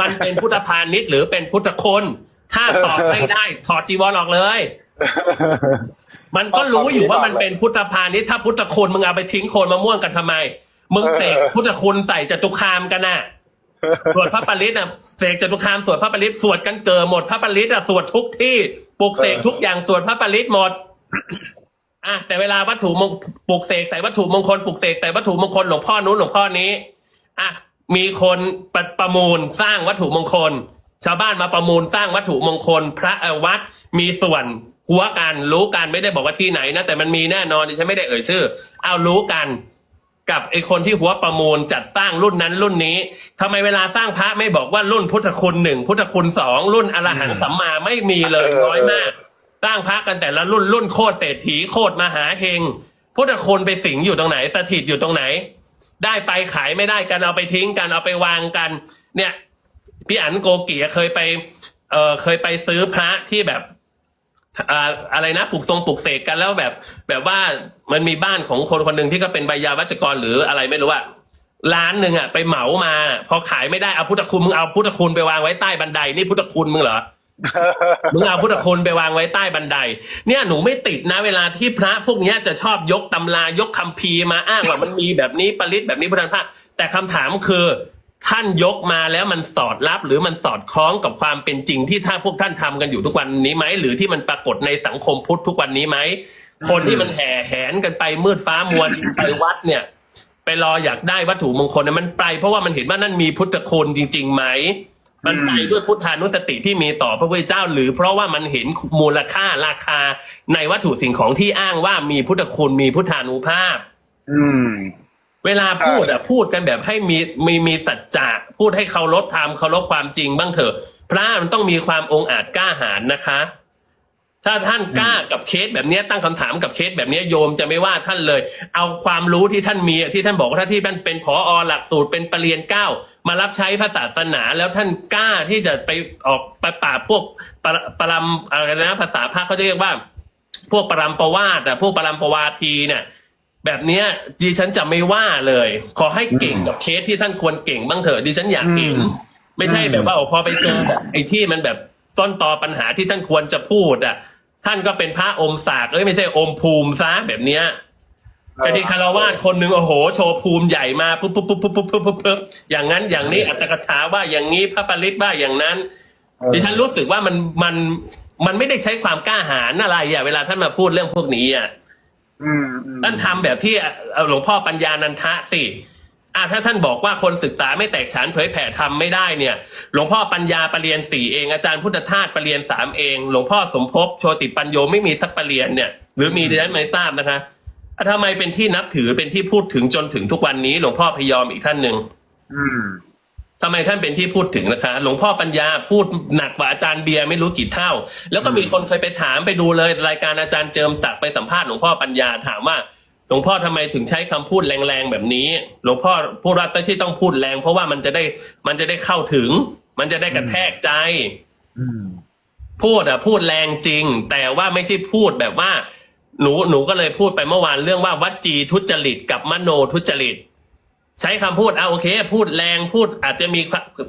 มันเป็นพุทธพาณิชย์หรือเป็นพุทธคน ถ้าตอบไม่ได้ ถอดจีวรออกเลย มันก็รู้อยู่ว่ามันเป็นพุทธพาณิชย์ถ้าพุทธคุณมึงเอาไปทิ้งโคนมะม่วงกันทำไม มึงเสกพุทธคุณใส่จตุคามกันน่ะสวดพระปริตอะเสกจตุคามสวดพระปริตสวดกันเกิดหมดพระปริตอะสวดทุกที่ปลุกเสกทุกอย่างสวดพระปริตหมดอะแต่เวลาวัตถุมงปลุกเสกใส่วัตถุมงคลปลุกเสกแต่วัตถุมงคลหลวงพ่อนู้นหลวงพ่อนี้อะ มีคนประประมูลสร้างวัตถุมงคล ชาวบ้านมาประมูลสร้างวัตถุมงคล พระเอ่อวัดมีส่วนหัวกันรู้กันไม่ได้บอกว่าที่ไหนนะแต่มันมีแน่นอนดิฉันไม่ได้เอ่ยชื่อ เอารู้กันกับไอคนที่หัวประมูลจัดตั้งรุ่นนั้นรุ่นนี้ทำไมเวลาสร้างพระไม่บอกว่ารุ่นพุทธคุณหนึ่งพุทธคุณสองรุ่นอรหันต์สัมมาไม่มีเลยน้อยมาก สร้างพระกันแต่ละรุ่นรุ่นโคตรเศรษฐีโคตรมหาเฮงพุทธคุณไปสิงอยู่ตรงไหนสถิตอยู่ตรงไหน ได้ไปขายไม่ได้กันเอาไปทิ้งกันเอาไปวางกัน เนี่ยพี่อันโกกีเคยไปเออเคยไปซื้อพระที่แบบอ่าอะไรนะปลูกทรงปลูกเสกกันแล้วแบบ แบบว่ามันมีบ้านของคนคนหนึ่งที่ก็เป็นใบยาวัจกรหรืออะไรไม่รู้อะร้านหนึ่งอะไปเหมามา พอขายไม่ได้เอาพุทธคุณมึงเอาพุทธคุณไปวางไว้ใต้บันไดนี่พุทธคุณมึงเหรอ มึงเอาพุทธคุณไปวางไว้ใต้บันได เนี่ยหนูไม่ติดนะเวลาที่พระพวกเนี้ยจะชอบยกตำรายกคัมภีร์มาอ้างว่ามันมีแบบนี้ปริศแบบนี้พุทธภาพแต่คำถามคือ ท่านยกมาแล้วมันสอดรับ หรือมันสอดคล้องกับความเป็นจริงที่ถ้าพวกท่านทำกันอยู่ทุกวันนี้ไหมหรือที่มันปรากฏในสังคมพุทธทุกวันนี้ไหมคนที่มันแห่แหนกันไปมืดฟ้ามัวดินไปวัดเนี่ย ไปรออยากได้วัตถุมงคลเนี่ยมันไปเพราะว่ามันเห็นว่านั่นมีพุทธคุณจริงๆไหม มันไปด้วยพุทธานุสติที่มีต่อพระพุทธเจ้า หรือเพราะว่ามันเห็นมูลค่าราคาในวัตถุสิ่งของที่อ้างว่ามีพุทธคุณมีพุทธานุภาพ อืม เวลาพูดอะพูดกันแบบให้มีมีมีตัจจะพูดให้เคารพธรรมเคารพความจริงบ้างเถอะ พระมันต้องมีความองอาจกล้าหาญนะคะ ถ้าท่านกล้ากับเคสแบบเนี้ยตั้งคำถามกับเคสแบบเนี้ยโยมจะไม่ว่าท่านเลย เอาความรู้ที่ท่านมีอะที่ท่านบอกว่าถ้าที่ท่านเป็นผอหลักสูตรเป็นปรริญญาเก้ามารับใช้พระศาสนาแล้วท่านกล้าที่จะไปออกไปปราบพวกปรปรำอะไรนะภาษาพระเขาเรียกว่า พวกปรำประวาสอะพวกปรำประวาทีเนี่ยแบบเนี้ยดิฉันจะไม่ว่าเลย ขอให้เก่งกับเคสที่ท่านควรเก่งบ้างเถอะดิฉันอยากเห็นอืมไม่ใช่แบบว่าโอ้พอไปเจอแบบไอ้ที่มันแบบต้นตอปัญหาที่ท่านควรจะพูดอะ ท่านก็เป็นพระอมสากเอ้ยไม่ใช่อมภูมิซะแบบเนี้ยแต่ที่คารวาสคนหนึ่งโอ้โห โชว์ภูมิใหญ่มาปุ๊บปุ๊บปุ๊บปุ๊บปุ๊บปุ๊บปุ๊บอย่างนั้นอย่างนี้อัตถกถาว่าอย่างนี้พระปริศว่าอย่างนั้นดิฉันรู้สึกว่ามันมันมันไม่ได้ใช้ความกล้าหาญอะไรอะเวลาท่านมาพูดเรื่องพวกนี้อะท่านทำแบบที่หลวงพ่อปัญญานันทะสิ อะถ้าท่านบอกว่าคนศึกษาไม่แตกฉานเผยแผ่ทำไม่ได้เนี่ย หลวงพ่อปัญญาปรริญญาสี่เองอาจารย์พุทธทาสปรริญญาสามเอง หลวงพ่อสมภพโชติปัญโยไม่มีสักปรริญญาเนี่ย หรือมีดิฉันไม่ทราบนะคะอะทำไมเป็นที่นับถือเป็นที่พูดถึงจนถึงทุกวันนี้ หลวงพ่อพยอมอีกท่านหนึ่งอืมทำไมท่านเป็นที่พูดถึงนะคะ หลวงพ่อปัญญาพูดหนักกว่าอาจารย์เบียร์ไม่รู้กี่เท่า แล้วก็มีคนเคยไปถามไปดูเลย รายการอาจารย์เจิมศักดิ์ไปสัมภาษณ์หลวงพ่อปัญญาถามว่า หลวงพ่อทำไมถึงใช้คำพูดแรงๆแบบนี้ หลวงพ่อพูดว่าที่ต้องพูดแรง เพราะว่ามันจะได้มันจะได้เข้าถึง มันจะได้กระแทกใจอืมพูดอะพูดแรงจริง แต่ว่าไม่ใช่พูดแบบว่า หนูหนูก็เลยพูดไปเมื่อวานเรื่องว่าวัจีทุจริตกับมโนทุจริต ใช้คำพูดเอาโอเค พูดแรงพูดอาจจะมี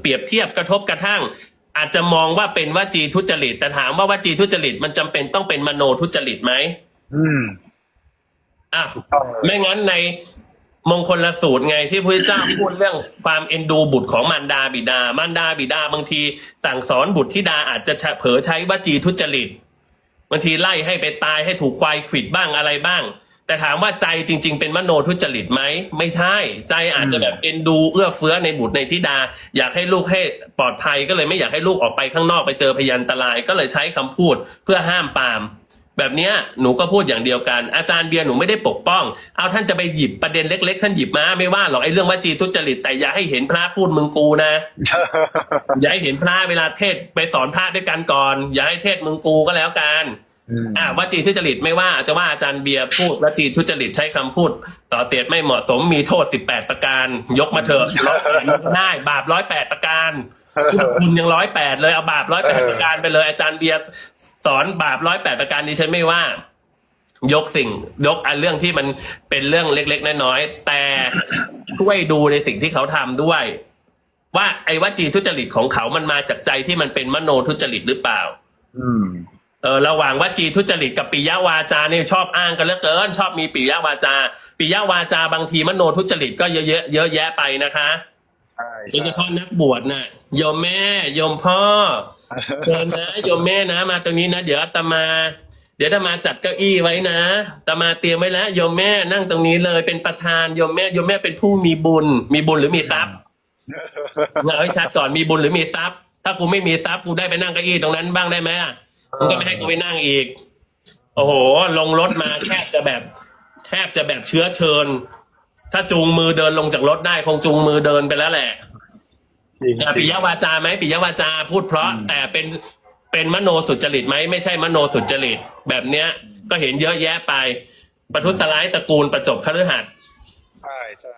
เปรียบเทียบกระทบกระทั่ง อาจจะมองว่าเป็นวจีทุจริต แต่ถามว่าวจีทุจริต มันจำเป็นต้องเป็นมโนทุจริตไหมอืม อะถูกต้องเลยไม่งั้นในมงคลละสูตรไงที่พระเจ้าพูดเรื่องความเอ็นดูบุตรของมารดาบิดา มารดาบิดาบางทีสั่งสอนบุตรธิดาอาจจะเผลอใช้วจีทุจริตบางทีไล่ให้ไปตายให้ถูกควายขวิดบ้างอะไรบ้าง แต่ถามว่าใจจริง ๆ เป็นมโนทุจริตไหมไม่ใช่ ใจอาจจะแบบเอ็นดูเอื้อเฟื้อในบุตรในธิดา อยากให้ลูกให้ปลอดภัยก็เลยไม่อยากให้ลูกออกไปข้างนอกไปเจอพยันตราย ก็เลยใช้คำพูดเพื่อห้ามปราม แบบเนี้ยหนูก็พูดอย่างเดียวกัน อาจารย์เบียร์หนูไม่ได้ปกป้อง เอาท่านจะไปหยิบประเด็นเล็ก ๆ ท่านหยิบมาไม่ว่าหรอกไอ้เรื่องวจีทุจริตแต่อย่าให้เห็นพระพูดมึงกูนะ อย่าให้เห็นพระเวลาเทศน์ไปสอนพระด้วยกันก่อน อย่าให้เทศน์มึงกูก็แล้วกันอืมอ่าวจีทุจริตไม่ว่าจะว่าอาจารย์เบียร์พูดวจีทุจริตใช้คำพูด ต่อเตียดไม่เหมาะสมมีโทษสิบแปดประการ ยกมาเถอะร้อยแปดได้บาปร้อยแปดประการคุณยังร้อยแปดเลยเอาบาปร้อยแปดประการไปเลยอาจารย์เบียร์ สอนบาปร้อยแปดประการดิฉันไม่ว่า ยกสิ่ง ยกอันเรื่องที่มันเป็นเรื่องเล็ก ๆ น้อยๆแต่ช่วยดูในสิ่งที่เขาทำด้วย ว่าไอ้วจีทุจริตของเขามันมาจากใจที่มันเป็นมโนทุจริตหรือเปล่า อืมเออระหว่างวจีทุจริตกับปิยวาจาเนี่ยชอบอ้างกันเหลือเกิน ชอบมีปิยวาจาปิยวาจาบางทีมโนทุจริตก็เยอะๆเยอะแยะไปนะคะใช่โดยใช่เฉพาะนักบวชน่ะโยมแม่โยมพ่อ เชิญนะโยมแม่นะมาตรงนี้นะเดี๋ยวอาตมา เดี๋ยวอาตมาจัดเก้าอี้ไว้นะอาตมาเตรียมไว้แล้วโยมแม่นั่งตรงนี้เลยเป็นประธานโยมแม่โยมแม่เป็นผู้มีบุญ มีบุญหรือมีทรัพย์เอาให้ชัดก่อนมีบุญหรือมีทรัพย์ ถ้ากูไม่มีทรัพย์กูได้ไปนั่งเก้าอี้ตรงนั้นบ้างได้ไหมอะมึงก็ไม่ให้กูไปนั่งอีก โอ้โห ลงรถมาแทบจะแบบ แทบจะแบบเชื้อเชิญ ถ้าจูงมือเดินลงจากรถได้คงจูงมือเดินไปแล้วแหละ จริงอะจริปิงยวาจาไหมปิยวาจาพูดเพราะ แต่เป็นเป็นมโนสุจริตไหมไม่ใช่มโนสุจริต แบบเนี้ยก็เห็นเยอะแยะไป ประทุษร้ายตระกูลประจบคฤหัสถ์ใช่ใช่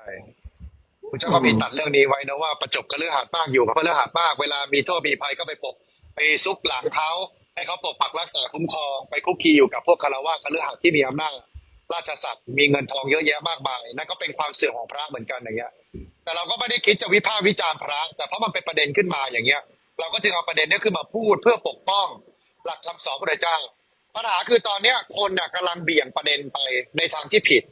คุณเจ้าก็มีตัดเรื่องนี้ไว้นะว่าประจบกระเลือหาดมากอยู่กับกระเลือหาดมากเวลามีโทษมีภัยก็ไปปกไปซุกหลังเขาให้เขาปกปักรักษาคุ้มครองไปคุกคีอยู่กับพวกคารวะกระเลือหาดที่มีอำนาจ ราชสัตว์มีเงินทองเยอะแยะมากมายนั่นก็เป็นความเสื่อมของพระเหมือนกันอย่างเงี้ย แต่เราก็ไม่ได้คิดจะวิพากษ์วิจารณ์พระ แต่เพราะมันเป็นประเด็นขึ้นมาอย่างเงี้ย เราก็จึงเอาประเด็นนี้ขึ้นมาพูดเพื่อปกป้อง หลักคำสอนพระเจ้าปัญหาคือตอนเนี้ยคนน่ะกำลังเบี่ยงประเด็นไปในทางที่ผิด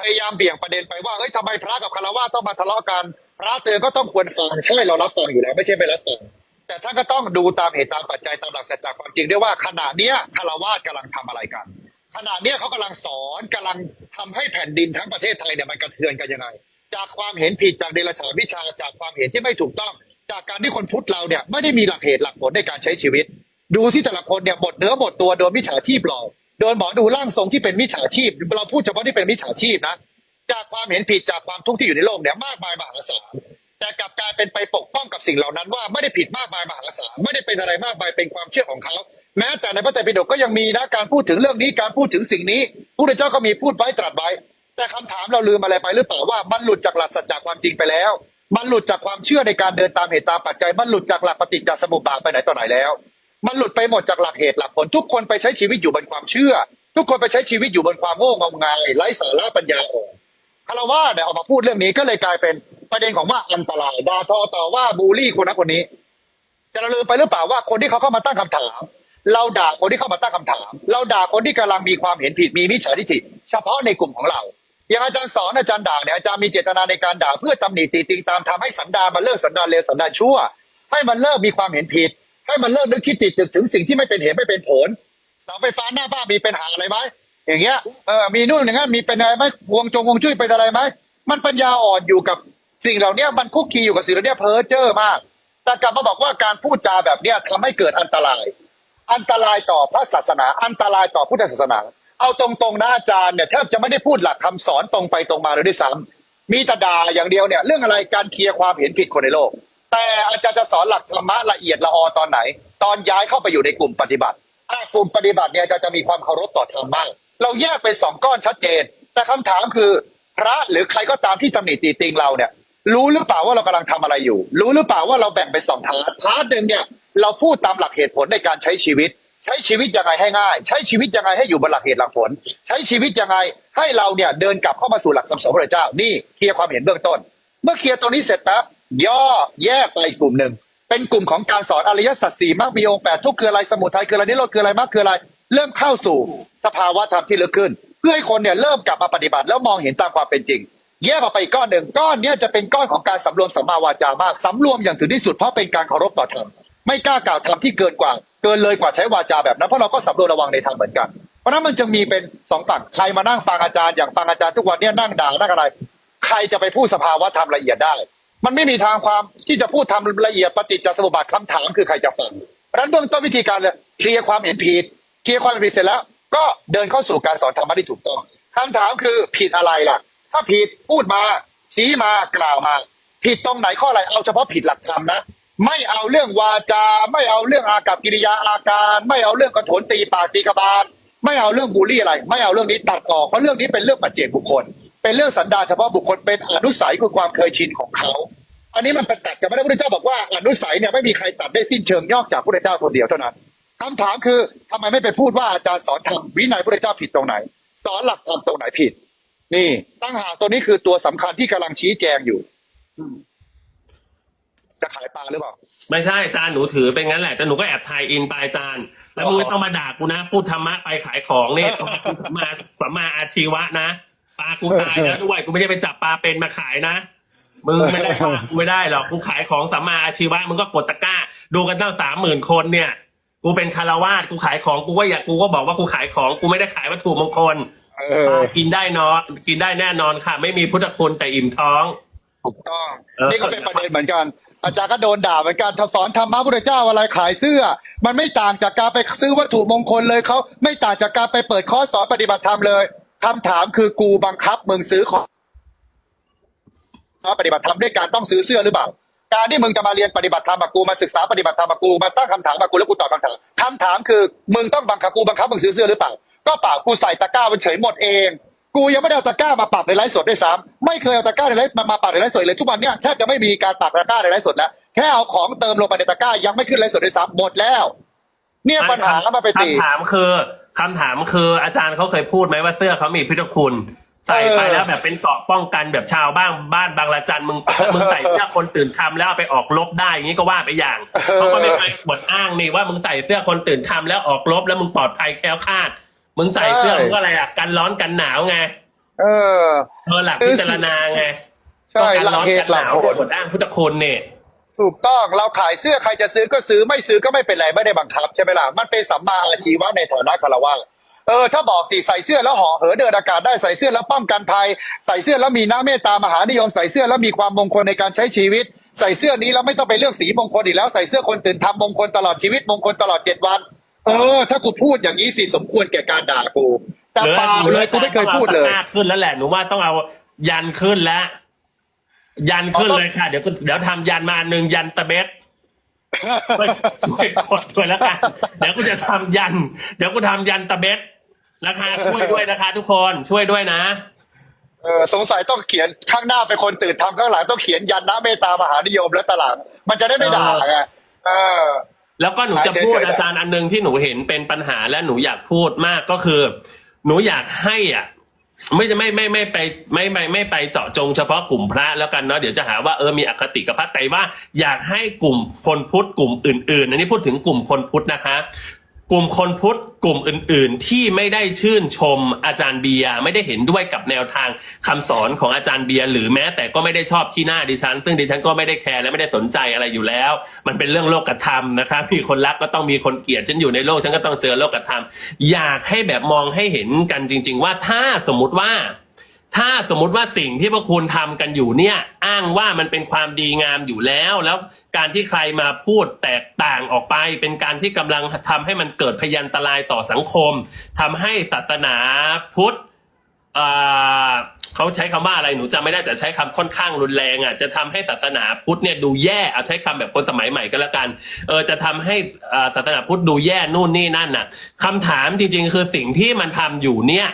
พยายามเบี่ยงประเด็นไปว่าเฮ้ยทำไมพระกับคารวะต้องมาทะเลาะกัน พระเตือนก็ต้องควรฟังใช่เรารับฟังอยู่แล้วไม่ใช่ไม่รับฟังแต่ท่านก็ต้องดูตามเหตุตามปัจจัยตามหลักสัจจะความจริงด้วยว่าขณะเนี้ยคารวะกำลังทำอะไรกัน ขณะเนี้ยเขากำลังสอนกำลังทำให้แผ่นดินทั้งประเทศไทยเนี่ยมันกระเทือนกันยังไง จากความเห็นผิดจากเดรัจฉานวิชาจากความเห็นที่ไม่ถูกต้อง จากการที่คนพุทธเราเนี่ยไม่ได้มีหลักเหตุหลักผลในการใช้ชีวิต ดูที่แต่ละคนเนี่ยหมดเนื้อหมดตัวโดนมิจฉาชีพหลอกโดนหมอดูร่างทรงที่เป็นมิจฉาชีพ เราพูดเฉพาะที่เป็นมิจฉาชีพนะจากความเห็นผิดจากความทุกข์ที่อยู่ในโลกเนี่ยมากมายมหาศาลแต่กลับกลายเป็นไปปกป้องกับสิ่งเหล่านั้นว่าไม่ได้ผิดมากมายมหาศาลไม่ได้เป็นอะไรมากมายเป็นความเชื่อของเขา แม้แต่ในพระไตรปิฎกก็ยังมีนะการพูดถึงเรื่องนี้การพูดถึงสิ่งนี้พระเจ้าก็มีพูดไว้ตรัสไว้ แต่คำถามเราลืมอะไรไปหรือเปล่าว่ามันหลุดจากหลักสัจจะความจริงไปแล้ว มันหลุดจากความเชื่อในการเดินตามเหตุตามปัจจัย มันหลุดจากหลักปฏิจจสมุปบาทไปไหนต่อไหนแล้ว มันหลุดไปหมดจากหลักเหตุหลักผลทุกคนไปใช้ชีวิตอยู่บนความเชื่อ ทุกคนไปใช้ชีวิตอยู่บนความโง่งมงายไร้สาระปัญญาอ่อนคารวะเนี่ยออกมาพูดเรื่องนี้ก็เลยกลายเป็นประเด็นของว่าอันตรายด่าทอต่อว่าบูลลี่คนนั้นคนนี้ จะลืมไปหรือเปล่าว่าคนที่เขาเข้ามาตั้งคำถาม เราด่าคนที่เข้ามาตั้งคำถาม เราด่าคนที่กำลังมีความเห็นผิดมีมิจฉาทิฐิเฉพาะในกลุ่มของเราอย่างอาจารย์สอนอาจารย์ด่าเนี่ยอาจารย์มีเจตนาในการด่าเพื่อตำหนิตีติงตามทำให้สันดานมันเลิกสันดานเลวสันดานชั่ว ให้มันเลิกมีความเห็นผิด ให้มันเลิกนึกคิดติดตึกถึงสิ่งที่ไม่เป็นเหตุไม่เป็นผลเสาไฟฟ้าหน้าบ้านมีปัญหาอะไรไหมอย่างเงี้ยเออมีนู่นอย่างนั้นมีเป็นอะไรไหมวงจงวงจุ้ยเป็นอะไรไหมมันปัญญาอ่อนอยู่กับสิ่งเหล่านี้มันคุกคีอยู่กับสิ่งเหล่านี้เพ้อเจ้อมาก แต่กลับมาบอกว่าการพูดจาแบบเนี้ยทำให้เกิดอันตราย อันตรายต่อพระศาสนา อันตรายต่อพุทธศาสนา เอาตรงๆนะอาจารย์เนี่ยแทบจะไม่ได้พูดหลักคำสอนตรงไปตรงมาเลยด้วยซ้ำมีแต่ด่าอย่างเดียวเนี่ยเรื่องอะไรการเคลียร์ความเห็นผิดคนในโลก แต่อาจารย์จะสอนหลักธรรมะละเอียดละออตอนไหน ตอนย้ายเข้าไปอยู่ในกลุ่มปฏิบัติกลุ่มปฏิบัติเนี่ยจะจะมีความเคารพต่อธรรมบ้างเราแยกเป็นสองก้อนชัดเจน แต่คำถามคือพระหรือใครก็ตามที่ตำหนิตีติงเราเนี่ยรู้หรือเปล่าว่าเรากำลังทำอะไรอยู่ รู้หรือเปล่าว่าเราแบ่งเป็นสองพาร์ทพาร์ทหนึ่งเนี่ย เราพูดตามหลักเหตุผลในการใช้ชีวิต ใช้ชีวิตยังไงให้ง่าย ใช้ชีวิตยังไงให้อยู่บนหลักเหตุหลักผล ใช้ชีวิตยังไงให้เราเนี่ยเดินกลับเข้ามาสู่หลักคำสอนพระเจ้านี่เคลียร์ความเห็นเบื้องต้น เมื่อเคลียร์ตรงนี้เสร็จปั๊บย่อแยกไปอีกกลุ่มหนึ่งเป็นกลุ่มของการสอนอริยสัจสี่มรรคมีองค์แปดทุกคืออะไรสมุทัยคืออะไรนิโรธคืออะไรมรรคคืออะไร เริ่มเข้าสู่สภาวะธรรมที่ลึกขึ้น เพื่อให้คนเนี่ยเริ่มกลับมาปฏิบัติแล้วมองเห็นตามความเป็นจริง แยกออกไปอีกก้อนหนึ่งก้อนเนี้ยจะเป็นก้อนของการสำรวมสัมมาวาจามากสำรวมอย่างถึงที่สุดเพราะเป็นการเคารพต่อธรรม ไม่กล้ากล่าวธรรมที่เกินกว่า เกินเลยกว่าใช้วาจาแบบนั้นเพราะเราก็สำรวมระวังในธรรมเหมือนกัน เพราะนั้นมันจึงมีเป็นสองฝั่งใครมานั่งฟังอาจารย์อย่างฟังอาจารย์ทุกวันเนี้ยนั่งด่านั่งอะไร ใครจะไปพูดสภาวะธรรมละเอียดได้ มันไม่มีทางความที่จะพูดทำละเอียดปฏิจจสมุปบาทคำถามคือใครจะฟังเพราะฉะนั้นเบื้องต้นวิธีการเลยเคลียร์ความเห็นผิดเคลียร์ความเห็นผิดเสร็จแล้ว ก็เดินเข้าสู่การสอนธรรมะที่ถูกต้องคำถามคือผิดอะไรล่ะ ถ้าผิดพูดมาชี้มากล่าวมา ผิดตรงไหนข้ออะไรเอาเฉพาะผิดหลักธรรมนะ ไม่เอาเรื่องวาจา ไม่เอาเรื่องอากับกิริยาอาการ ไม่เอาเรื่องกระโถนตีปากตีกระบาล ไม่เอาเรื่องบูลลี่อะไร ไม่เอาเรื่องนี้ตัดออกเพราะเรื่องนี้เป็นเรื่องปัจเจกบุคคล เป็นเรื่องสันดานเฉพาะบุคคลเป็นอนุสัยคือความเคยชินของเขา อันนี้มันเป็นตัดกันไม่ได้พระพุทธเจ้าบอกว่าอนุสัยเนี่ยไม่มีใครตัดได้สิ้นเชิงนอกจากพระพุทธเจ้าคนเดียวเท่านั้นคำถามคือทำไมไม่ไปพูดว่าอาจารย์สอนธรรมวินัยพระพุทธเจ้าผิดตรงไหน สอนหลักธรรมตรงไหนผิด นี่ตั้งหาตัวนี้คือตัวสำคัญที่กำลังชี้แจงอยู่ จะขายปลาหรือเปล่า ไม่ใช่อาจารย์หนูถือเป็นงั้นแหละแต่หนูก็แอบทายอินไปอาจารย์แล้วมึงไม่ต้องมาด่ากูนะ พูดธรรมะไปขายของเนี่ยต้องมาสัมมาสัมมาอาชีวะนะปลากูตายแล้วด้วยกูไม่ได้ไปจับปลาเป็นมาขายนะมึงไม่ได้ว่ากูไม่ได้หรอกกูขายของสัมมาอาชีวะมึงก็กดตะกร้า ดูกันตั้งสามหมื่นคนเนี่ย กูเป็นคารวาสกูขายของกูก็อยากกูก็บอกว่ากูขายของกูไม่ได้ขายวัตถุมงคลเอปลาอกินได้เนาะกินได้แน่นอนค่ะ ไม่มีพุทธคุณแต่อิ่มท้องถูกต้องเออนี่ก็เป็นประเด็นเหมือนกัน อาจารย์ก็โดนด่าเหมือนกันถ้าสอนธรรมะพุทธเจ้าอะไรขายเสื้อ มันไม่ต่างจากการไปซื้อวัตถุมงคลเลยเขาไม่ต่างจากการไปเปิดคอร์สสอนปฏิบัติธรรมเลยคำถามคือกูบังคับมึงซื้อของปฏิบัติธรรมด้วยการต้องซื้อเสื้อหรือเปล่า การที่มึงจะมาเรียนปฏิบัติธรรมกับกูมาศึกษาปฏิบัติธรรมกับกูมาตั้งคำถามกับกูแล้วกูตอบคำถามคำถามคือมึงต้องบังคับกูบังคับมึงซื้อเสื้อหรือเปล่าก็เปล่ากูใส่ตะกร้ามันเฉยหมดเอง กูยังไม่ได้เอาตะกร้ามาปักในไลฟ์สดด้วยซ้ำไม่เคยเอาตะกร้าในไลฟ์มามาปักในไลฟ์สดเลยทุกวันเนี้ยแทบจะไม่มีการปักตะกร้าในไลฟ์สดแล้วแค่เอาของเติมลงไปในตะกร้ายังไม่ขึ้นไลฟ์สดด้วยซ้ำหมดแล้ว เนี่ยปัญหาแล้วมาไปตีคำถามคือคำถามคืออาจารย์เขาเคยพูดไหมว่าเสื้อเขามีพุทธคุณใส่ไปเออแล้วแบบเป็นเกราะป้องกันแบบชาวบ้านบ้านบางละจันมึงมึงใส่เสื้อคนตื่นทำแล้วเอาไปออกลบได้อย่างนี้ก็ว่าไปอย่างเขาก็ไม่เคยบดอ้างนี่ว่ามึงใส่เสื้อคนตื่นทำแล้วออกลบแล้วมึงปลอดภัยแคล้วคลาด มึงใส่เสื้อมึงก็อะไรอะกันร้อนกันหนาวไง เออเออหลักพิจารณาไงใช่ก็กันหลักร้อนเหกัตุนหหลักนาวผลบดอ้างพุทธคุณเนี่ยถูกต้องเราขายเสื้อใครจะซื้อก็ซื้อไม่ซื้อก็ไม่เป็นไรไม่ได้บังคับใช่ไหมล่ะมันเป็นสัมมาอาชีวะในฐานะคารวะเออถ้าบอกสิใส่เสื้อแล้วห่อเหินเดินอากาศได้ใส่เสื้อแล้วป้องกันภัยใส่เสื้อแล้วมีน้ำเมตตามหานิยม ใส่เสื้อแล้วมีความมงคลในการใช้ชีวิต ใส่เสื้อนี้แล้วไม่ต้องไปเลือกสีมงคลอีกแล้วใส่เสื้อคนตื่นทำมงคลตลอดชีวิตมงคลตลอดเจ็ดวัน เออ ถ้ากูพูดอย่างนี้สิสมควรแก่การด่ากูแต่เปล่าเลยกูไม่เคยพูดเลยหรืออาจารย์ต้องเอาตะกร้าขึ้นแล้วแหละหนูว่าต้องเอายันขึ้นแล้ว ยันขึ้นเลยค่ะ เดี๋ยวกูเดี๋ยวทำยันมาอันหนึ่งยันตะเบ็ดช่วยช่วยกดช่วยแล้วกันเดี๋ยวกูจะทำยัน เดี๋ยวกูทำยันตะเบ็ดนะคะ ช่วยด้วยนะคะ ทุกคนช่วยด้วยนะเออสงสัยต้องเขียนข้างหน้าเป็นคนตื่นทำข้างหลังต้องเขียนยันนะเมตตามหานิยมแล้วตลาดมันจะได้ไม่ด่าไงเออ แล้วก็หนูจะอะเชิญพูดเชิญอาจารย์อันหนึงที่หนูเห็นเป็นปัญหาและหนูอยากพูดมากก็คือ หนูอยากให้อะไม่จะไม่ไม่ไม่ไปไม่ไม่ไม่ไปเจาะจงเฉพาะกลุ่มพระแล้วกันเนาะเดี๋ยวจะหาว่าเออมีอคติกับพระแต่ว่า อยากให้กลุ่มคนพุทธกลุ่มอื่นๆอันนี้พูดถึงกลุ่มคนพุทธนะคะ กลุ่มคนพุทธกลุ่มอื่น ๆ ที่ไม่ได้ชื่นชมอาจารย์เบียร์ไม่ได้เห็นด้วยกับแนวทางคำสอนของอาจารย์เบียร์หรือแม้ แต่ก็ไม่ได้ชอบขี้หน้าดิฉัน ซึ่งดิฉันก็ไม่ได้แคร์และไม่ได้สนใจอะไรอยู่แล้ว มันเป็นเรื่องโลกธรรมนะคะมีคนรักก็ต้องมีคนเกลียดฉันอยู่ในโลกฉันก็ต้องเจอโลกธรรมอยากให้แบบมองให้เห็นกันจริง ๆ ว่าถ้าสมมติว่า ถ้าสมมุติว่าสิ่งที่พวกคุณทำกันอยู่เนี่ย อ้างว่ามันเป็นความดีงามอยู่แล้ว แล้วการที่ใครมาพูดแตกต่างออกไป เป็นการที่กำลังทำให้มันเกิดพยันตรายต่อสังคมทำให้ศาสนาพุทธเเขาใช้คำว่าอะไรหนูจำไม่ได้แต่ใช้คำค่อนข้างรุนแรงอะจะทำให้ศาสนาพุทธเนี่ยดูแย่เอาใช้คำแบบคนสมัยใหม่ก็แล้วกันเออจะทำให้ศาสนาพุทธดูแย่นู่นนี่นั่นน่ะคำถามจริง ๆ คือสิ่งที่มันทำอยู่เนี่ย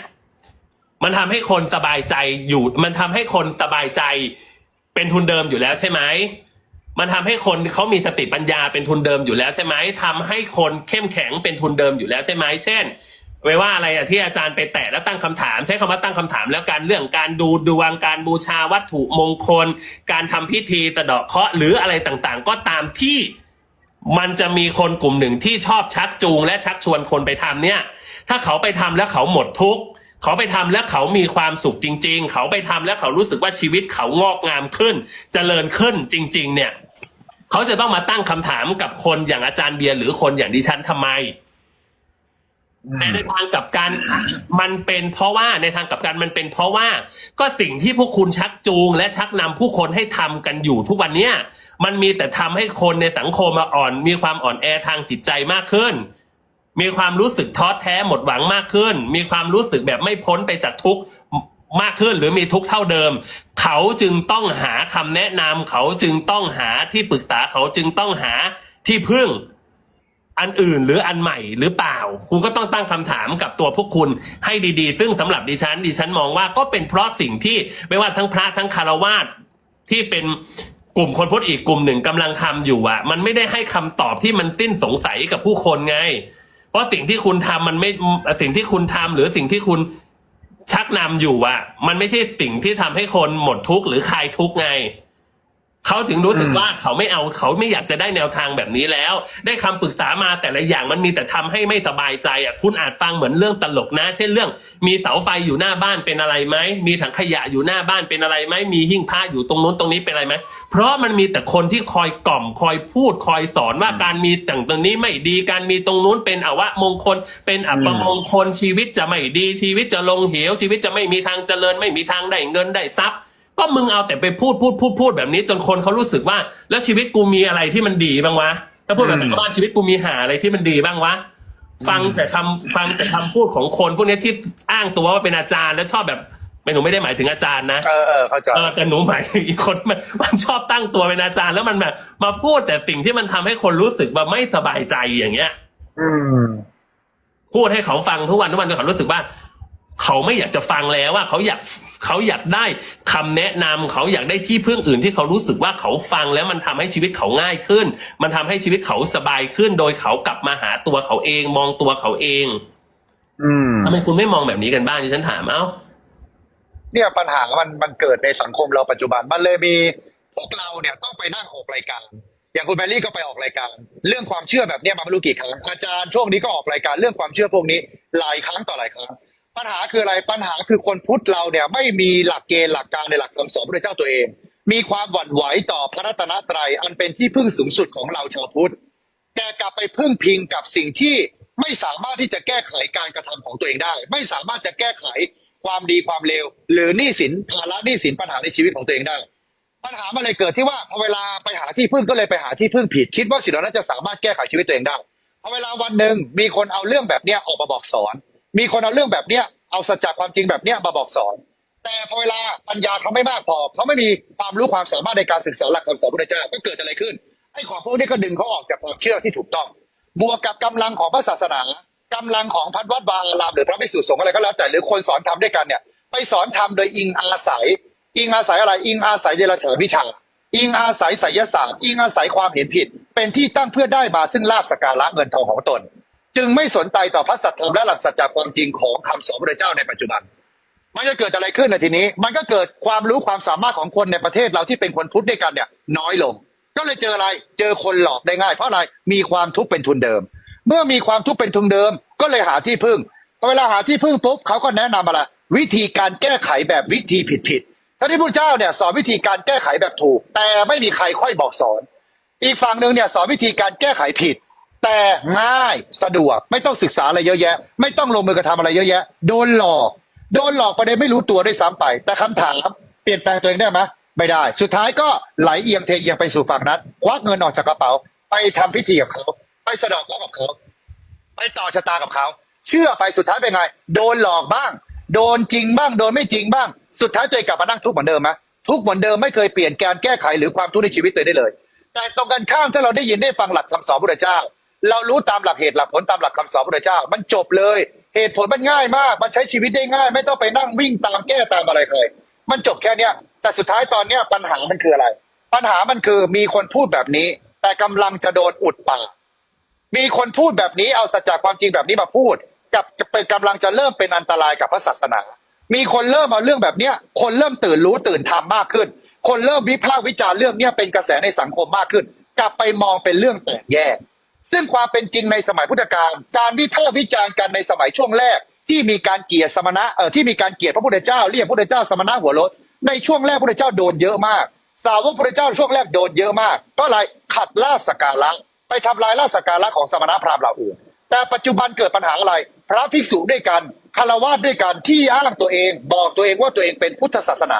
มันทำให้คนสบายใจอยู่ มันทำให้คนสบายใจเป็นทุนเดิมอยู่แล้วใช่ไหมมันทำให้คนเขามีสติปัญญาเป็นทุนเดิมอยู่แล้วใช่ไหมทำให้คนเข้มแข็งเป็นทุนเดิมอยู่แล้วใช่ไหมเช่นไม่ว่าอะไรอะที่อาจารย์ไปแตะแล้วตั้งคำถาม ใช้คำว่าตั้งคำถาม แล้วการเรื่องการดูดวงการบูชาวัตถุมงคล การทำพิธีตะเดาะเคาะหรืออะไรต่างๆ ก็ตามที่มันจะมีคนกลุ่มหนึ่งที่ชอบชักจูงและชักชวนคนไปทำเนี่ย ถ้าเขาไปทำแล้วเขาหมดทุกข์ เขาไปทำแล้วเขามีความสุขจริง ๆ เขาไปทำแล้วเขารู้สึกว่าชีวิตเขางอกงามขึ้นเจริญขึ้นจริง ๆ เนี่ย เขาจะต้องมาตั้งคำถามกับคนอย่างอาจารย์เบียร์หรือคนอย่างดิฉันทำไมแต่ในทางกลับกันมันเป็นเพราะว่าในทางกลับกันมันเป็นเพราะว่า ก็สิ่งที่พวกคุณชักจูง และชักนำผู้คนให้ทำกันอยู่ทุกวันเนี้ยมันมีแต่ทำให้คนในสังคมมาอ่อน มีความอ่อนแอทางจิตใจมากขึ้น มีความรู้สึกท้อแท้หมดหวังมากขึ้น มีความรู้สึกแบบไม่พ้นไปจากทุกข์มากขึ้นหรือมีทุกเท่าเดิม เขาจึงต้องหาคำแนะนำเขาจึงต้องหาที่ปรึกษาเขาจึงต้องหาที่พึ่ง อันอื่นหรืออันใหม่หรือเปล่า คุณก็ต้องตั้งคำถามกับตัวพวกคุณให้ดีๆ ซึ่งสำหรับดิฉันดิฉันมองว่าก็เป็นเพราะสิ่งที่ไม่ว่าทั้งพระทั้งคารวาสที่เป็นกลุ่มคนพุทธอีกกลุ่มหนึ่งกำลังทำอยู่อะ มันไม่ได้ให้คำตอบที่มันสิ้นสงสัยกับผู้คนไง เพราะสิ่งที่คุณทำมันไม่สิ่งที่คุณทำหรือสิ่งที่คุณชักนำอยู่อะมันไม่ใช่สิ่งที่ทำให้คนหมดทุกข์หรือคลายทุกข์ไง เขาถึงรู้สึกว่าเขาไม่เอาเขาไม่อยากจะได้แนวทางแบบนี้แล้ว ได้คำปรึกษามาแต่ละอย่างมันมีแต่ทำให้ไม่สบายใจอะคุณอาจฟังเหมือนเรื่องตลกนะ เช่นเรื่อง มีเสาไฟอยู่หน้าบ้านเป็นอะไรไหมมีถังขยะอยู่หน้าบ้านเป็นอะไรไหมมีหิ้งพระอยู่ตรงนู้นตรงนี้เป็นอะไรไหมเพราะมันมีแต่คนที่คอยกล่อมคอยพูดคอยสอนว่าการมีต่างตรงนี้ไม่ดีการมีตรงนู้นเป็นอวะมงคล เป็นอัปมงคลชีวิตจะไม่ดีชีวิตจะลงเหวชีวิตจะไม่มีทางเจริญ ไม่มีทางได้เงินได้ทรัพย์ ก็มึงเอาแต่ไปพูดพูดพูดพูดแบบนี้ จนคนเขารู้สึกว่า แล้วชีวิตกูมีอะไรที่มันดีบ้างวะถ้าพูดแบบอืมชาวบ้านชีวิตกูมีหาอะไรที่มันดีบ้างวะฟังแต่คำฟังแต่คำพูดของคนพวกนี้ที่อ้างตัวว่าเป็นอาจารย์แล้วชอบแบบไม่หนูไม่ได้หมายถึงอาจารย์นะเออเออเข้าใจเออแต่หนูหมายถึงอีกคนมันมันชอบตั้งตัวเป็นอาจารย์ แล้วมันแบบมาพูดแต่สิ่งที่มันทำให้คนรู้สึกว่าไม่สบายใจอย่างเงี้ย อืมพูดให้เขาฟังทุกวันทุกวันจนเขารู้สึกว่า เขาไม่อยากจะฟังแล้วว่าเขาอยากเขาอยากได้คำแนะนำเขาอยากได้ที่พึ่งอื่นที่เขารู้สึกว่าเขาฟังแล้วมันทำให้ชีวิตเขาง่ายขึ้น มันทำให้ชีวิตเขาสบายขึ้น โดยเขากลับมาหาตัวเขาเอง มองตัวเขาเอง อืมทำไมคุณไม่มองแบบนี้กันบ้างดิฉันถามเอ้าเนี่ยปัญหามันมันเกิดในสังคมเราปัจจุบันมันเลยมีพวกเราเนี่ยต้องไปนั่งออกรายการ อย่างคุณแบลลี่ก็ไปออกรายการ เรื่องความเชื่อแบบเนี้ยมาไม่รู้กี่ครั้งอาจารย์ช่วงนี้ก็ออกรายการเรื่องความเชื่อพวกนี้หลายครั้งต่อหลายครั้ง ปัญหาคืออะไรปัญหาคือคนพุทธเราเนี่ยไม่มีหลักเกณฑ์หลักการในหลักคำสอนพระเจ้าตัวเอง มีความหวั่นไหวต่อพระรัตนตรัยอันเป็นที่พึ่งสูงสุดของเราชาวพุทธแต่กลับไปพึ่งพิงกับสิ่งที่ไม่สามารถที่จะแก้ไขการกระทำของตัวเองได้ ไม่สามารถจะแก้ไขความดีความเลวหรือหนี้สินภาระหนี้สินปัญหาในชีวิตของตัวเองได้ ปัญหามันเลยเกิดที่ว่าพอเวลาไปหาที่พึ่งก็เลยไปหาที่พึ่งผิด คิดว่าสิ่งเหล่านั้นจะสามารถแก้ไขชีวิตตัวเองได้พอเวลาวันหนึ่งมีคนเอาเรื่องแบบเนี้ยออกมาบอกสอน มีคนเอาเรื่องแบบเนี้ยเอาสัจจะความจริงแบบเนี้ยมาบอกสอน แต่พอเวลาปัญญาเขาไม่มากพอเขาไม่มีความรู้ความสามารถในการศึกษาหลักคำสอนพระเจ้าก็เกิดอะไรขึ้นไอ้ของพวกนี้ก็ดึงเขาออกจากความเชื่อที่ถูกต้อง บวกกับกำลังของพระศาสนากำลังของพัดวัดวาอารามหรือพระภิกษุสงฆ์อะไรก็แล้วแต่หรือคนสอนธรรมด้วยกันเนี่ยไปสอนธรรมโดยอิงอาศัย อิงอาศัยอะไรอิงอาศัยเดรัจฉานวิชาอิงอาศัยไสยศาสตร์อิงอาศัยความเห็นผิด เป็นที่ตั้งเพื่อได้มาซึ่งลาภสกการะเงินทองของตน จึงไม่สนใจต่อพระสัทธรรมและหลักสัจจความจริงของคำสอนพระเจ้าในปัจจุบัน มันจะเกิดอะไรขึ้นในทีนี้ มันก็เกิดความรู้ความสามารถของคนในประเทศเราที่เป็นคนพุทธด้วยกันเนี่ย น้อยลง ก็เลยเจออะไร เจอคนหลอกได้ง่าย เพราะอะไร มีความทุกข์เป็นทุนเดิม เมื่อมีความทุกข์เป็นทุนเดิม ก็เลยหาที่พึ่งพอเวลาหาที่พึ่งปุ๊บเขาก็แนะนำอะไรวิธีการแก้ไขแบบวิธีผิดผิดๆท่านที่พุทธเจ้าเนี่ยสอนวิธีการแก้ไขแบบถูก แต่ไม่มีใครค่อยบอกสอน อีกฝั่งหนึ่งเนี่ยสอนวิธีการแก้ไขผิด แต่ง่ายสะดวกไม่ต้องศึกษาอะไรเยอะแยะ ไม่ต้องลงมือกระทำอะไรเยอะแยะ โดนหลอก โดนหลอกไปโดยไม่รู้ตัวด้วยซ้ำไป แต่คำถามเปลี่ยนแปลงตัวเองได้ไหมไม่ได้ สุดท้ายก็ไหลเอียงเทเอียงไปสู่ฝั่งนั้น ควักเงินออกจากกระเป๋า ไปทำพิธีกับเขาไปสะดอกกับเขาไปต่อชะตากับเขา เชื่อไปสุดท้ายเป็นไง โดนหลอกบ้าง โดนจริงบ้าง โดนไม่จริงบ้าง สุดท้ายตัวเองกลับมานั่งทุกข์เหมือนเดิมไหมทุกข์เหมือนเดิมไม่เคยเปลี่ยนการแก้ไขหรือความทุกข์ในชีวิตตัวเองได้เลย แต่ตรงกันข้ามถ้าเราได้ยินได้ฟังหลักคำสอนพระเจ้า เรารู้ตามหลักเหตุหลักผลตามหลักคำสอนพระเจ้า มันจบเลย เหตุผลมันง่ายมาก มันใช้ชีวิตได้ง่าย ไม่ต้องไปนั่งวิ่งตามแก้ตามอะไรใครมันจบแค่เนี้ยแต่สุดท้ายตอนเนี้ยปัญหามันคืออะไร ปัญหามันคือมีคนพูดแบบนี้ แต่กำลังจะโดนอุดปากมีคนพูดแบบนี้เอาสัจจะความจริงแบบนี้มาพูด กับเป็นกำลังจะเริ่มเป็นอันตรายกับพระศาสนา มีคนเริ่มเอาเรื่องแบบเนี้ย คนเริ่มตื่นรู้ตื่นทำมากขึ้น คนเริ่มวิพากษ์วิจารณ์เรื่องเนี้ยเป็นกระแสในสังคมมากขึ้น กลับไปมองเป็นเรื่องแตกแยก ซึ่งความเป็นจริงในสมัยพุทธกาลการวิพากษ์วิจารณ์กันในสมัยช่วงแรก ที่มีการเกียดสมณะเออที่มีการเกียดพระพุทธเจ้าเรียกพระพุทธเจ้าสมณะหัวรถในช่วงแรกพระพุทธเจ้าโดนเยอะมาก สาวกพระพุทธเจ้าช่วงแรกโดนเยอะมากก็อะไรขัดลาบสกการะไปทำลายลาบสกการะของสมณะพราหมณ์เหล่าอื่นแต่ปัจจุบันเกิดปัญหาอะไร พระภิกษุด้วยกันคารวะด้วยกันที่อ้างตัวเอง บอกตัวเองว่าตัวเองเป็นพุทธศาสนา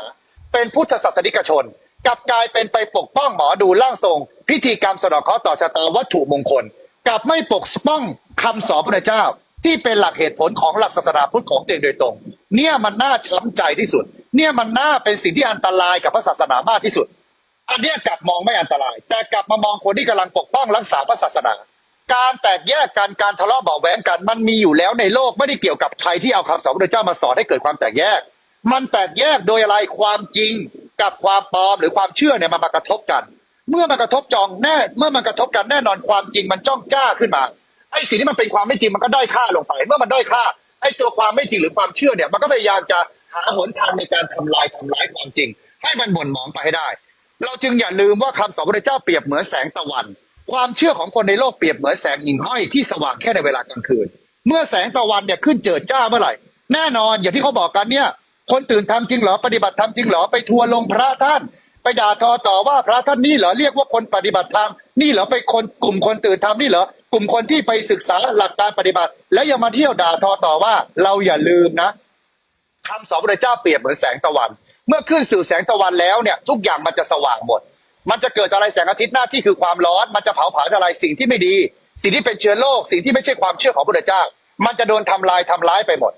เป็นพุทธศาสนิกชน กลับกลายเป็นไปปกป้องหมอดูร่างทรง พิธีกรรมสะเดอกเคราะห์ต่อชะตาวัตถุมงคล กลับไม่ปกป้องคำสอนพระเจ้า ที่เป็นหลักเหตุผลของหลักศาสนาพุทธของตัวเองโดยตรง เนี่ยมันน่าช้ำใจที่สุด เนี่ยมันน่าเป็นสิ่งที่อันตรายกับพระศาสนามากที่สุด อันเนี้ยกลับมองไม่อันตราย แต่กลับมามองคนที่กำลังปกป้องรักษาพระศาสนา การแตกแยกกันการทะเลาะเบาะแว้งกัน มันมีอยู่แล้วในโลกไม่ได้เกี่ยวกับใครที่เอาคำสอนพระเจ้ามาสอนให้เกิดความแตกแยก มันแตกแยกโดยอะไรความจริง กับความปลอมหรือความเชื่อเนี่ยมันมากระทบกัน เมื่อมันกระทบจองแน่เมื่อมันกระทบกันแน่นอนความจริงมันจ้องจ้าขึ้นมาไอ้สิ่งที่มันเป็นความไม่จริงมันก็ด้อยค่าลงไป เมื่อมันด้อยค่าไอ้ตัวความไม่จริงหรือความเชื่อเนี่ยมันก็พยายามจะหาหนทางในการทำลายทำร้ายความจริง ให้มันหม่นหมองไปให้ได้ เราจึงอย่าลืมว่าคำสอนพระเจ้าเปรียบเหมือนแสงตะวัน ความเชื่อของคนในโลกเปรียบเหมือนแสงหิ่งห้อยที่สว่างแค่ในเวลากลางคืน เมื่อแสงตะวันเนี่ยขึ้นเจิดจ้าเมื่อไหร่ แน่นอนอย่างที่เขาบอกกันเนี่ย คนตื่นทำจริงเหรอปฏิบัติธรรมจริงเหรอไปทัวร์ลงพระท่าน ไปด่าทอต่อว่าพระท่านนี่เหรอเรียกว่าคนปฏิบัติธรรมนี่เหรอไปคนกลุ่มคนตื่นธรรมนี่เหรอกลุ่มคนที่ไปศึกษาหลักการปฏิบัติ แล้วยังมาเที่ยวด่าทอต่อว่า เราอย่าลืมนะคำสอนพระเจ้าเปรียบเหมือนแสงตะวัน เมื่อขึ้นสู่แสงตะวันแล้วเนี่ย ทุกอย่างมันจะสว่างหมด มันจะเกิดอะไรแสงอาทิตย์หน้าที่คือความร้อน มันจะเผาผลาญอะไรสิ่งที่ไม่ดี สิ่งที่เป็นเชื้อโรคสิ่งที่ไม่ใช่ความเชื่อของพระเจ้า มันจะโดนทำลายทำร้ายไปหมด